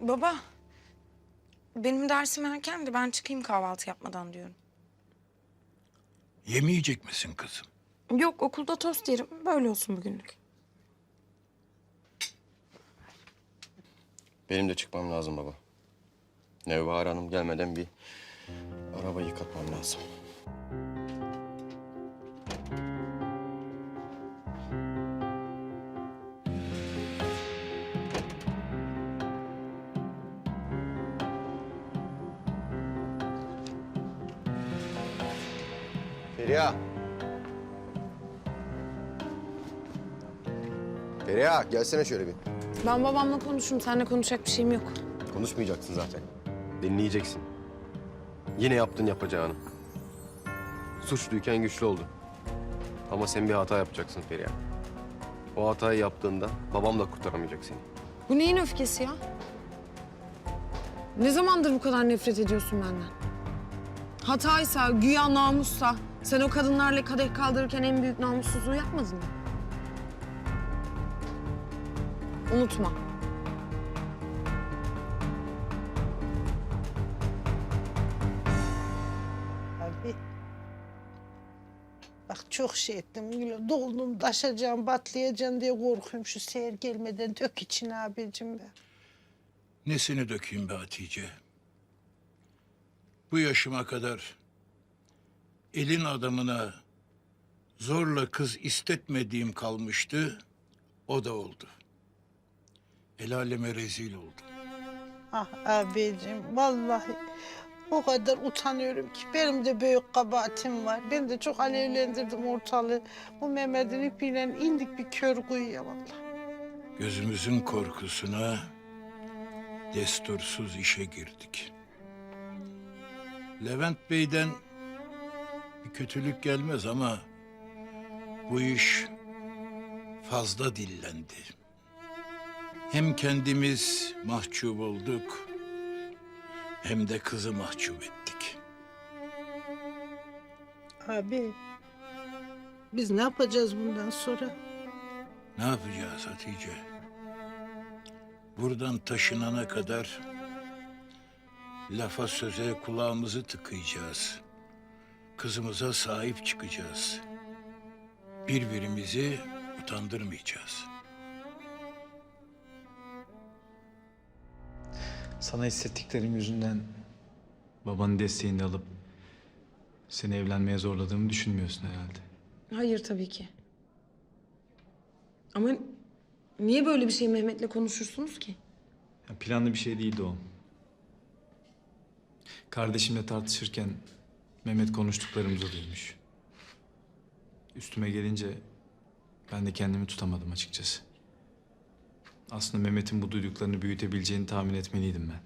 Baba, benim dersim erkendi. Ben çıkayım kahvaltı yapmadan diyorum. Yemeyecek misin kızım? Yok, okulda tost yerim. Böyle olsun bugünlük. Benim de çıkmam lazım baba. Nevbahar Hanım gelmeden bir araba yıkatmam lazım. Feriha. Feriha gelsene şöyle bir. Ben babamla konuşurum. Seninle konuşacak bir şeyim yok. Konuşmayacaksın zaten. Dinleyeceksin. Yine yaptın yapacağını. Suçluyken güçlü oldun. Ama sen bir hata yapacaksın Feriha. O hatayı yaptığında babam da kurtaramayacak seni. Bu neyin öfkesi ya? Ne zamandır bu kadar nefret ediyorsun benden? Hataysa, güya namussa, sen o kadınlarla kadeh kaldırırken en büyük namussuzluğu yapmadın mı? Unutma. Abi. Bak çok şey ettim. Gülüm. Doldum, taşacağım, batlayacağım diye korkuyorum. Şu seher gelmeden dök içine abicim be. Nesini dökeyim be Hatice? Bu yaşıma kadar elin adamına zorla kız istetmediğim kalmıştı. O da oldu. El aleme rezil oldum. Ah abicim vallahi o kadar utanıyorum ki. Benim de büyük kabahatim var. Ben de çok alevlendirdim ortalığı. Bu Mehmet'in ipiyle indik bir kör kuyuya vallahi. Gözümüzün korkusuna destursuz işe girdik. Levent Bey'den bir kötülük gelmez ama bu iş fazla dillendi. Hem kendimiz mahcup olduk hem de kızı mahcup ettik. Abi biz ne yapacağız bundan sonra? Ne yapacağız Hatice? Buradan taşınana kadar lafa söze kulağımızı tıkayacağız. Kızımıza sahip çıkacağız. Birbirimizi utandırmayacağız. Sana hissettiklerim yüzünden babanın desteğini alıp seni evlenmeye zorladığımı düşünmüyorsun herhalde. Hayır tabii ki. Ama niye böyle bir şey Mehmet'le konuşursunuz ki? Ya planlı bir şey değildi o. Kardeşimle tartışırken Mehmet konuştuklarımızı duymuş. Üstüme gelince ben de kendimi tutamadım açıkçası. Aslında Mehmet'in bu duyduklarını büyütebileceğini tahmin etmeliydim ben.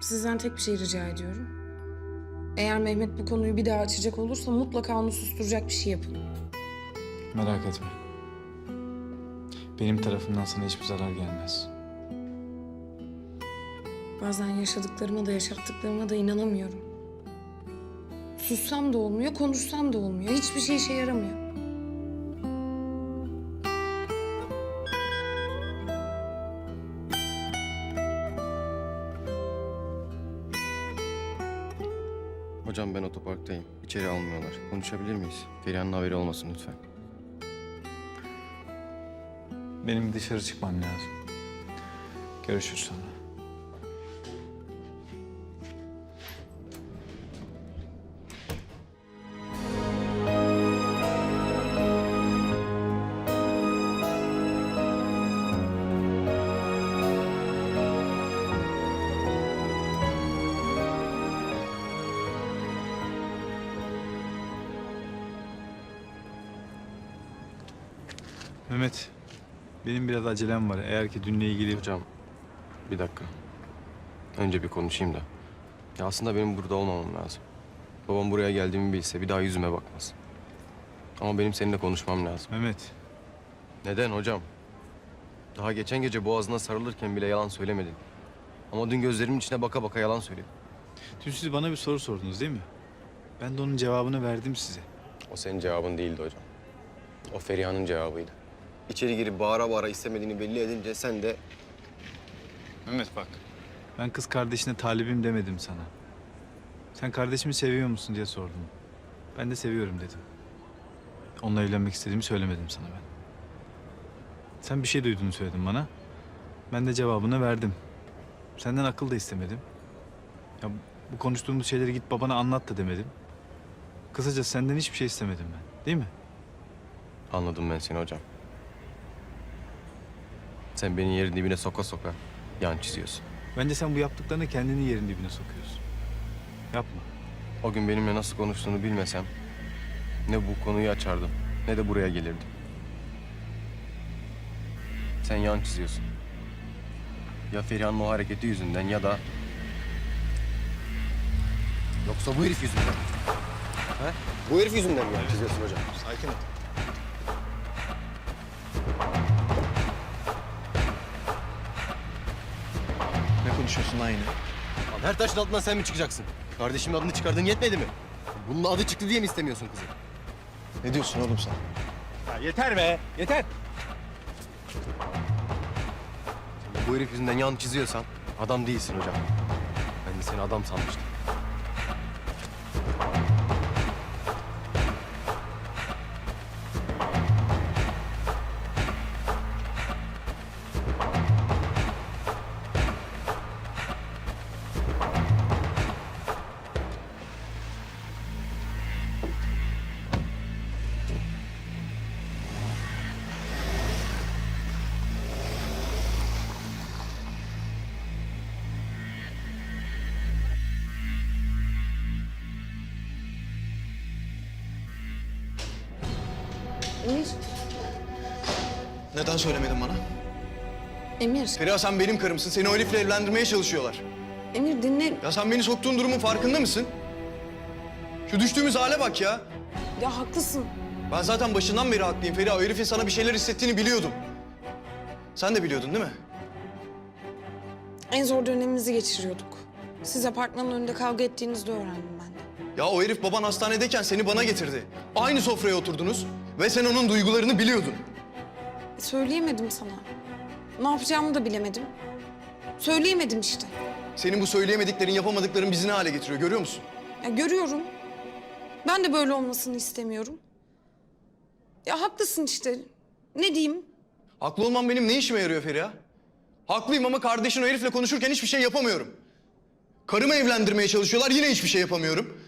Sizden tek bir şey rica ediyorum. Eğer Mehmet bu konuyu bir daha açacak olursa mutlaka onu susturacak bir şey yapın. Merak etme. Benim tarafımdan sana hiçbir zarar gelmez. Bazen yaşadıklarıma da yaşattıklarıma da inanamıyorum. Sussam da olmuyor, konuşsam da olmuyor. Hiçbir şey işe yaramıyor. Hocam ben otoparktayım. İçeri almıyorlar. Konuşabilir miyiz? Feriha'nın haberi olmasın lütfen. Benim dışarı çıkmam lazım. Görüşürüz sonra. Mehmet, benim biraz acelem var. Eğer ki dünle ilgili... Hocam bir dakika. Önce bir konuşayım da. Ya aslında benim burada olmamam lazım. Babam buraya geldiğimi bilse bir daha yüzüme bakmaz. Ama benim seninle konuşmam lazım. Mehmet, Neden hocam? Daha geçen gece boğazına sarılırken bile yalan söylemedin. Ama dün gözlerimin içine baka baka yalan söyledin. dün siz bana bir soru sordunuz değil mi? Ben de onun cevabını verdim size. O senin cevabın değildi hocam. O Feriha'nın cevabıydı. İçeri girip bağıra bağıra istemediğini belli edince sen de Mehmet bak. Ben kız kardeşine talibim demedim sana. Sen kardeşimi seviyor musun diye sordum. Ben de seviyorum dedim. Onunla evlenmek istediğimi söylemedim sana ben. Sen bir şey duyduğunu söyledin bana. Ben de cevabını verdim. Senden akıl da istemedim. Ya bu konuştuğumuz şeyleri git babana anlat da demedim. Kısaca senden hiçbir şey istemedim ben. Değil mi? anladım ben seni hocam. Sen beni yerin dibine soka soka yan çiziyorsun. Bence sen bu yaptıklarını kendini yerin dibine sokuyorsun. Yapma. O gün benimle nasıl konuştuğunu bilmesem ne bu konuyu açardım ne de buraya gelirdim. Sen yan çiziyorsun. Ya Feriha'nın o hareketi yüzünden ya da... Yoksa bu herif yüzünden. He? Bu herif yüzünden mi yan çiziyorsun hocam? Sakin ol. Konuşuyorsun lan yine? Lan her taşın altından sen mi çıkacaksın? Kardeşimin adını çıkardığın yetmedi mi? Bunun adı çıktı diye mi istemiyorsun kızı? Ne diyorsun oğlum sen? yeter be, yeter. Bu herif yüzünden yan çiziyorsan adam değilsin hocam. Ben de seni adam sanmıştım. Emir. Neden söylemedin bana? Emir. Feriha sen benim karımsın. Seni o herifle evlendirmeye çalışıyorlar. Emir dinle. Ya sen beni soktuğun durumun farkında mısın? Şu düştüğümüz hale bak ya. Ya haklısın. Ben zaten başından beri haklıyım Feriha. O herifin sana bir şeyler hissettiğini biliyordum. Sen de biliyordun değil mi? En zor dönemimizi geçiriyorduk. Siz apartmanın önünde kavga ettiğinizde öğrendim ben de. Ya o herif baban hastanedeyken seni bana getirdi. Aynı sofraya oturdunuz ve sen onun duygularını biliyordun. Söyleyemedim sana. Ne yapacağımı da bilemedim. Söyleyemedim işte. Senin bu söyleyemediklerin, yapamadıkların bizi ne hale getiriyor görüyor musun? Ya görüyorum. Ben de böyle olmasını istemiyorum. Ya haklısın işte. Ne diyeyim? Haklı olmam benim ne işime yarıyor Feriha? Haklıyım ama kardeşin o herifle konuşurken hiçbir şey yapamıyorum. Karımı evlendirmeye çalışıyorlar yine hiçbir şey yapamıyorum.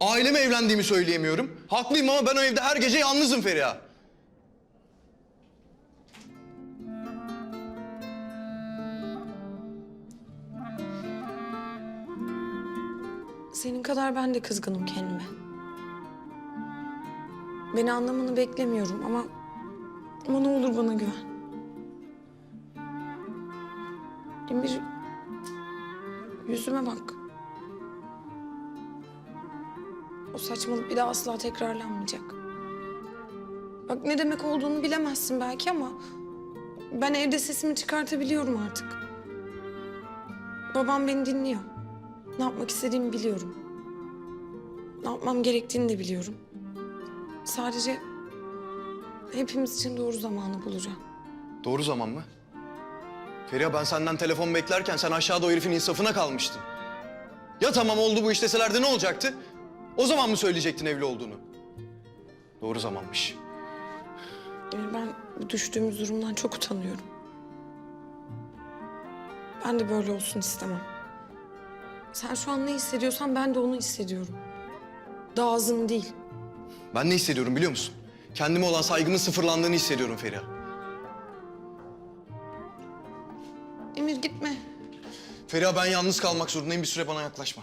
Aileme evlendiğimi söyleyemiyorum. Haklıyım ama ben o evde her gece yalnızım Feriha. Senin kadar ben de kızgınım kendime. Beni anlamanı beklemiyorum ama... Ama ne olur bana güven. Emir... Yüzüme bak. O saçmalık bir daha asla tekrarlanmayacak. Bak ne demek olduğunu bilemezsin belki ama... Ben evde sesimi çıkartabiliyorum artık. Babam beni dinliyor. Ne yapmak istediğimi biliyorum. Ne yapmam gerektiğini de biliyorum. Sadece hepimiz için doğru zamanı bulacağım. Doğru zaman mı? Feriha ben senden telefon beklerken sen aşağıda o herifin insafına kalmıştın. Ya tamam oldu bu iş deselerdi ne olacaktı? O zaman mı söyleyecektin evli olduğunu? Doğru zamanmış. Yani ben bu düştüğümüz durumdan çok utanıyorum. Ben de böyle olsun istemem. Sen şu an ne hissediyorsan ben de onu hissediyorum. Daha azını değil. Ben ne hissediyorum biliyor musun? Kendime olan saygımın sıfırlandığını hissediyorum Feriha. Emir gitme. Feriha ben yalnız kalmak zorundayım. Bir süre bana yaklaşma.